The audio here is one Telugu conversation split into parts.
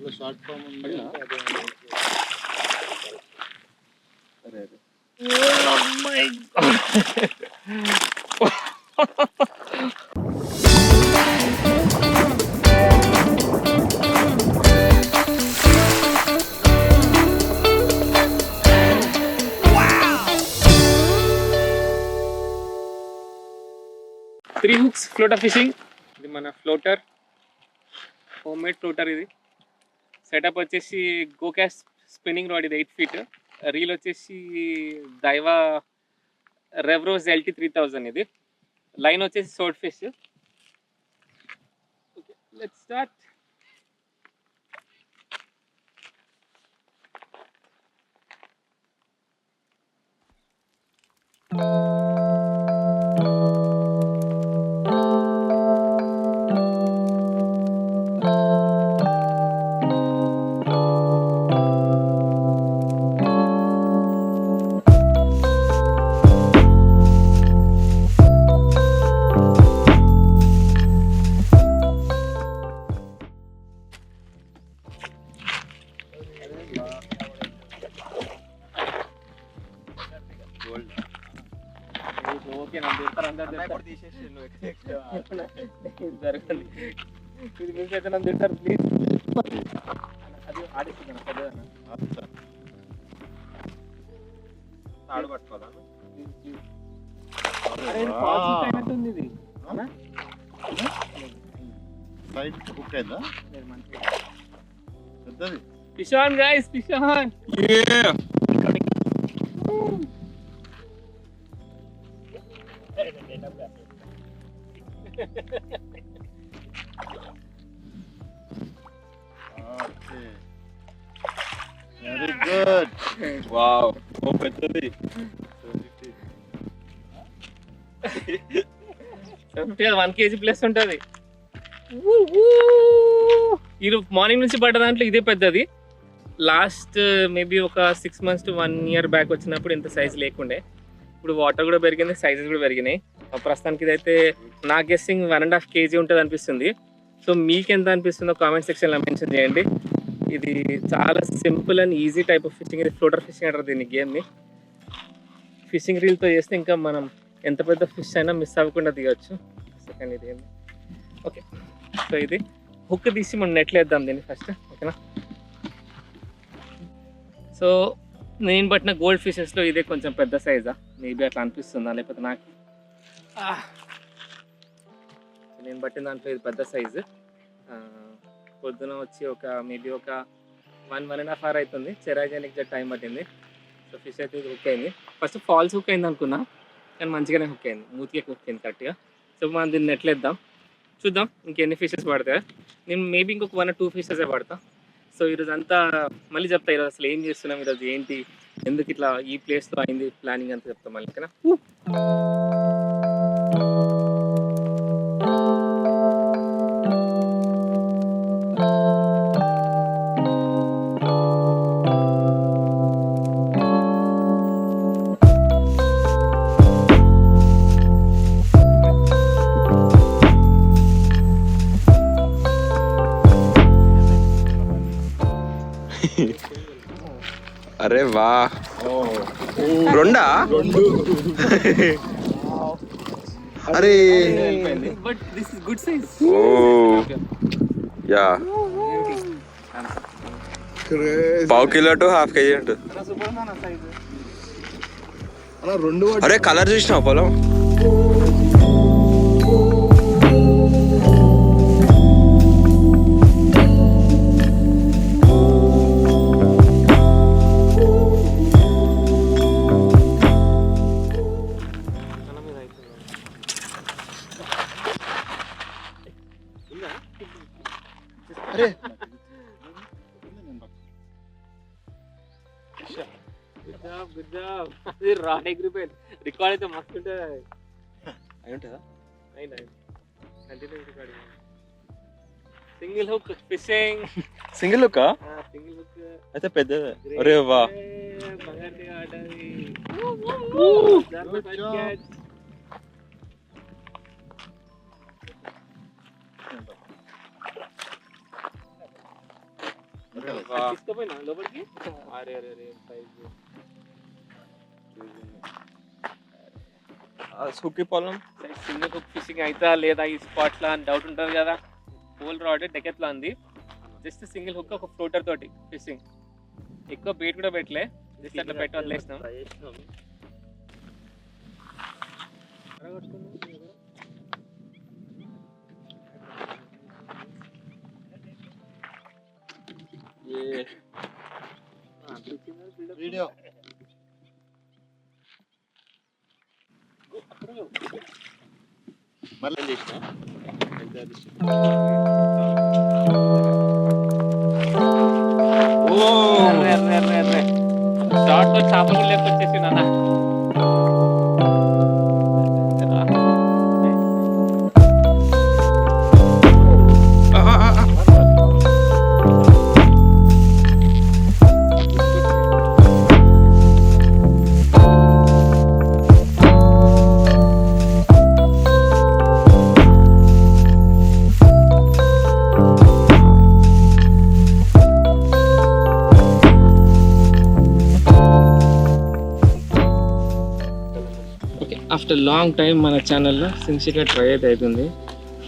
దాంట్లో షార్ట్ ఫామ్ ఉంది. త్రీ హుక్స్ ఫ్లోటర్ ఫిషింగ్ ఇది మన ఫ్లోటర్ హోమ్ మేడ్ ఫ్లోటర్ ఇది. సెటప్ వచ్చేసి గోకాస్ స్పిన్నింగ్ రాడ్ ఇది ఎయిట్ ఫీట్. రీల్ వచ్చేసి Daiwa Revros LT three thousand ఇది. లైన్ వచ్చేసి సోట్ ఫిష్. లెట్ స్టార్ట్ ఓకే నా తింటారు అందరు తింటారు జరగండి ఇది మిస్ అయితే నన్ను తింటారు ప్లీజ్ అది ఆడిస్తున్నాను పెద్దదన్న తాడు ఇది అయిందా. పెద్దది. Fish on, guys, fish good wow oh పెద్దది వన్ కేజీ ప్లస్ ఉంటుంది. ఇది మార్నింగ్ నుంచి పడ్డ దాంట్లో ఇదే పెద్దది. లాస్ట్ మేబీ ఒక six months to one year back వచ్చినప్పుడు ఇంత సైజ్ లేకుండే. ఇప్పుడు వాటర్ కూడా పెరిగింది సైజెస్ కూడా పెరిగినాయి. ప్రస్తుతానికి ఇదైతే నా guessing one and half KG ఉంటుంది అనిపిస్తుంది. సో మీకు ఎంత అనిపిస్తుందో కామెంట్ సెక్షన్లో మెన్షన్ చేయండి. ఇది చాలా simple and easy type of fishing. ఇది ఫ్లోటర్ ఫిషింగ్ అంటారు దీన్ని గేమ్ని ఫిషింగ్ రీల్తో చేస్తే ఇంకా మనం ఎంత పెద్ద ఫిష్ అయినా మిస్ అవ్వకుండా దిగొచ్చు. సెకండ్ ఇది ఏంది ఓకే సో ఇది హుక్ తీసి మనం నెట్లు వేద్దాం దీన్ని ఫస్ట్ ఓకేనా సో నేను పట్టిన గోల్డ్ ఫిషెస్లో ఇదే కొంచెం పెద్ద సైజా మేబీ అట్లా అనిపిస్తుందా? లేకపోతే నాకు? Ah. నేను పట్టిన దాంట్లో ఇది పెద్ద సైజు పొద్దున వచ్చి ఒక మేబీ ఒక one one and half hour అవుతుంది. చెరాజానికి జర టైం పట్టింది. సో ఫిష్ అయితే ఇది హుక్ అయింది. ఫస్ట్ ఫాల్స్ హుక్ అయింది అనుకున్నా కానీ మంచిగానే హుక్ అయింది. మూతికి హుక్ అయింది కరెక్ట్గా సో మనం దీన్ని నెట్లేద్దాం చూద్దాం ఇంకెన్ని ఫిషెస్ పడతాయి. నేను మేబీ ఇంకొక వన్ టూ ఫిషెస్ పడతా. సో ఈరోజు అంతా మళ్ళీ చెప్తా ఈరోజు అసలు ఏం చేస్తున్నాం? ఈరోజు ఏంటి? ఎందుకు ఇట్లా ఈ ప్లేస్లో అయింది? ప్లానింగ్ అంతా చెప్తాం మళ్ళీ ఓకేనా? వా. రెండా? అరే. But this is good size oh. Yeah. పావు కిలో టు హాఫ్ కేజీ ఉంటుంది అరే కలర్ చూసినావు పొలం? అది రా ఎగ్రిపోయింది. రికార్డ్ అయితే మస్తు ఉంటుంది ఉంటుందా? అయినా continue record single hook fishing single look single hook అయితే పెద్దదే. అరే వా. బంగారు. వా. తీసుకుపోయినా లోపలికి? అరే అరే అరే సైజు ఆ సుఖీ పొలం. సింగిల్ హుక్ ఫిషింగ్ అవుతా లేదా ఈ స్పాట్లో అని డౌట్ ఉంటుంది కదా. పోల్ రాడ్ డెకెట్లో ఉంది జస్ట్ సింగిల్ హుక్ ఒక ఫ్లోటర్ తోటి ఫిషింగ్ ఎక్కువ బెయిట్ కూడా పెట్టలే. జస్ట్ అట్లా పెట్టి వదిలేసినాం ఏ. వీడియో మళ్ళీ చేసిన ఓ షార్ట్తో ఆఫ్టర్ లాంగ్ టైం మన ఛానల్లో సిన్సియర్గా ట్రై అయితే అవుతుంది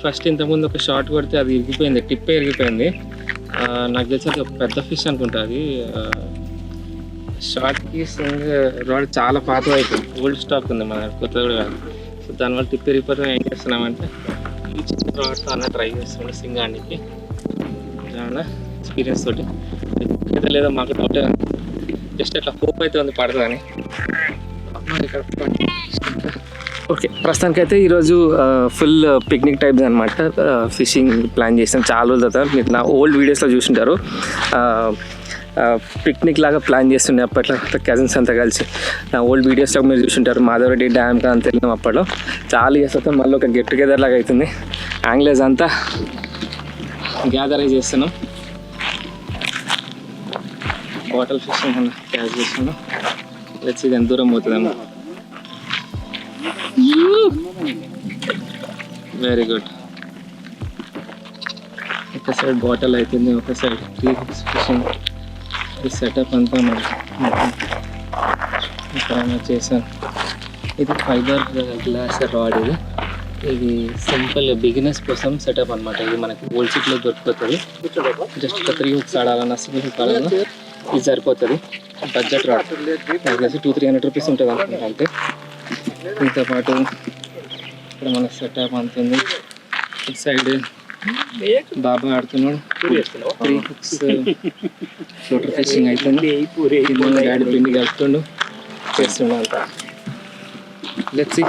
ఫస్ట్ ఇంతకుముందు ఒక షార్ట్ కొడితే అది ఇరిగిపోయింది టిప్పే ఇరిగిపోయింది. నాకు తెలిసి అది ఒక పెద్ద ఫిష్ అనుకుంటా అది. షార్ట్కి సింగ్ రాడ్ చాలా పాత అయిపోయింది ఓల్డ్ స్టాక్ ఉంది మన కొత్త కూడా కాదు. సో దానివల్ల టిప్ ఇరిగిపోతే ఏం చేస్తున్నామంటే ఈ చిన్న రాడ్తో అన్న ట్రై చేస్తున్నాడు సింగానికి. చాలా ఎక్స్పీరియన్స్ తోటి. అయితే లేదో మాకు డౌట్ జస్ట్ అట్లా హోప్ అయితే ఉంది పడదని ఓకే ప్రస్తుతానికైతే ఈరోజు ఫుల్ పిక్నిక్ టైప్ అనమాట ఫిషింగ్ ప్లాన్ చేసాం చాలా రోజుల తర్వాత. మీరు నా ఓల్డ్ వీడియోస్లో చూసింటారు. పిక్నిక్ లాగా ప్లాన్ చేస్తుండే అప్పట్లో. కజిన్స్ అంతా కలిసి. నా ఓల్డ్ వీడియోస్లో మీరు చూసింటారు. మాధవరెడ్డి డ్యామ్ అంత వెళ్ళినాం అప్పట్లో. చాలా ఇయర్స్ అవుతుంది మళ్ళీ ఒక గెట్ టుగెదర్ లాగా అవుతుంది యాంగ్లేజ్ అంతా గ్యాదర్ అయి చేస్తున్నాం. బాటల్ ఫిషింగ్ అన్న క్యాచ్ చేస్తున్నాం. లెట్స్ ఇది ఎంత దూరం పోతుందమ్మా. వెరీ గుడ్ ఒక సైడ్ బాటిల్ అవుతుంది ఒక సైడ్ త్రీ ఫిషింగ్ ఈ సెటప్ అంతా మనకి ఇక్కడ చేశాను. ఇది ఫైబర్ గ్లాస్ రాడ్ ఇది. ఇది సింపుల్ బిగినర్స్ కోసం సెటప్ అనమాట ఇది మనకి ఓల్డ్ దొరికిపోతుంది జస్ట్ ఒక త్రీ హుక్స్ ఆడాలన్నా సింగిల్ హుక్ ఆడాలన్నా ఇది సరిపోతుంది. Budget rod two three hundred rupees ఉంటుంది అనుకుంటా అంతే. దీంతో పాటు ఇక్కడ మన సెటప్ అంతుంది ఇటు సైడ్ బాబా ఆడుతున్నాడు. త్రీ హుక్స్ ఫ్లోటర్ ఫిషింగ్ అవుతుంది డాడీ పిండి కలుపుతుండు చేస్తుండు అంతా లెట్స్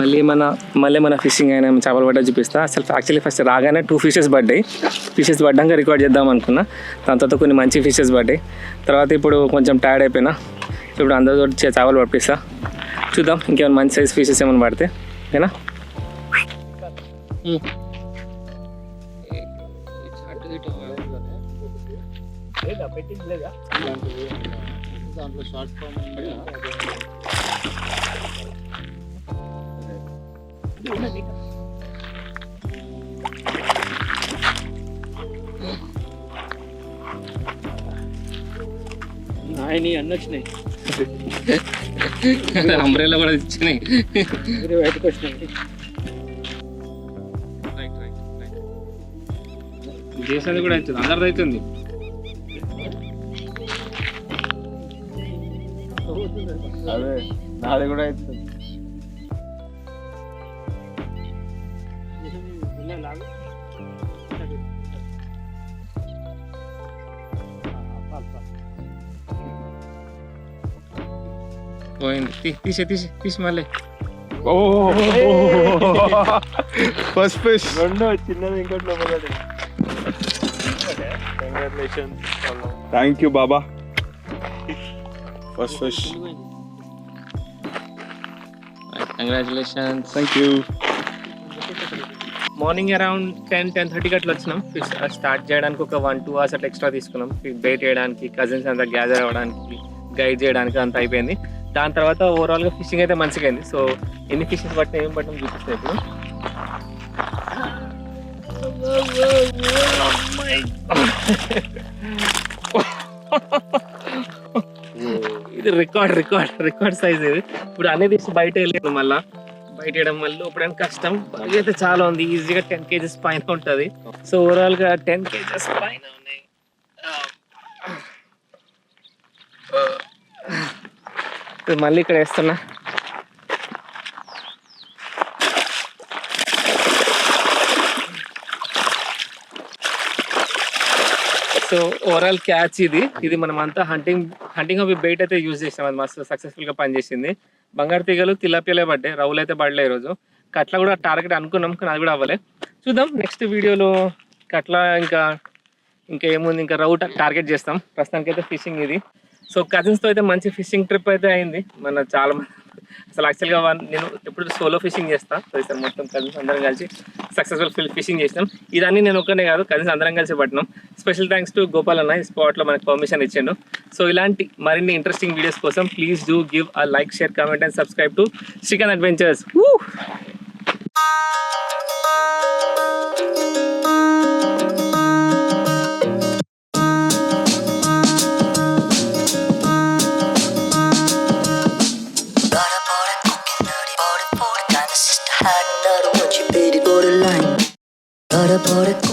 మళ్ళీ మన మళ్ళీ మన ఫిషింగ్ అయినా చేపలు పడ్డా చూపిస్తా. అసలు యాక్చువల్లీ ఫస్ట్ రాగానే టూ ఫిషెస్ పడ్డాయి. ఫిషెస్ పడ్డాక రికార్డ్ చేద్దాం అనుకున్నా. దాని తర్వాత కొన్ని మంచి ఫిషెస్ పడ్డాయి. తర్వాత ఇప్పుడు కొంచెం టైర్డ్ అయిపోయినా. ఇప్పుడు అందరితో చే- చేపలు పట్టిస్తా. చూద్దాం ఇంకేమైనా మంచి సైజ్ ఫిషెస్ ఏమైనా పడితే ఓకేనా? దాంట్లో షార్ట్ ఫామ్ ఆయన అన్నీ వచ్చినాయి అంబ్రెల్లా కూడా ఇచ్చినాయి. బయటకు వచ్చినాయి దేశాన్ని కూడా అవుతుంది అందరిది అవుతుంది. అదే. నాది కూడా అవుతుంది పోయింది తీ- తీసే తీసి తీసి మళ్ళీ ఓ ఫస్ట్ ఫిష్ రెండు చిన్నది ఇంకోటి లోపల congratulations thank you Baba first fish congratulations thank you morning around ten ten థర్టీకి అట్లా వచ్చినాం. ఫిష్ స్టార్ట్ చేయడానికి ఒక వన్ టూ అవర్స్ అట్లా ఎక్స్ట్రా తీసుకున్నాం. బయట చేయడానికి కజిన్స్ అంతా గ్యాదర్ అవ్వడానికి గైడ్ చేయడానికి అంత అయిపోయింది. దాని తర్వాత ఓవరాల్గా ఫిషింగ్ అయితే మంచిగా అయింది. సో ఎన్ని ఫిషెస్ పట్టినా ఏం పట్టినా చూపిస్తాయి ఇప్పుడు. ఇది రికార్డ్ రికార్డ్ రికార్డ్ సైజ్ ఇది. ఇప్పుడు అన్ని తీసి బయట వెళ్ళాను మళ్ళా. బయట వేయడం వల్ల ఇప్పుడు కష్టం. బరువు అయితే చాలా ఉంది. ఈజీగా టెన్ కేజెస్ పైన ఉంటుంది. సో ఓవరాల్గా టెన్ కేజెస్ పైన ఉన్నాయి. ఇప్పుడు మళ్ళీ ఇక్కడ వేస్తున్నా. సో ఓవరాల్ క్యాచ్ ఇది. ఇది మనం అంతా హంటింగ్ హంటింగ్ అవి బెయిట్ అయితే యూజ్ చేసాం అది మస్తు సక్సెస్ఫుల్గా పనిచేసింది. బంగారు తీగలు తిలాపిలే పడ్డాయి. రౌలు అయితే పడలే ఈరోజు. కట్ల కూడా టార్గెట్ అనుకున్నాం కానీ అది కూడా అవ్వలే. చూద్దాం నెక్స్ట్ వీడియోలో కట్ల ఇంకా ఇంకా ఏముంది? ఇంకా రౌ టార్గెట్ చేస్తాం. ప్రస్తుతానికి అయితే ఫిషింగ్ ఇది. సో కజిన్స్తో అయితే మంచి ఫిషింగ్ ట్రిప్ అయితే అయింది. మన చాలా అసలు యాక్చువల్గా వన్ నేను ఎప్పుడు సోలో ఫిషింగ్ చేస్తాను సో ఈసారి మొత్తం కజిన్స్ అందరం కలిసి సక్సెస్ఫుల్ ఫిషింగ్ చేసినాం. ఇదన్నీ నేను ఒక్కనే కాదు కజిన్స్ అందరం కలిసి పట్టినాం. స్పెషల్ థ్యాంక్స్ టు గోపాల్ అన్న ఈ స్పాట్లో మనకు పర్మిషన్ ఇచ్చిండు. సో ఇలాంటి మరిన్ని ఇంట్రెస్టింగ్ వీడియోస్ కోసం please do give a like share comment and subscribe to chicken adventures the border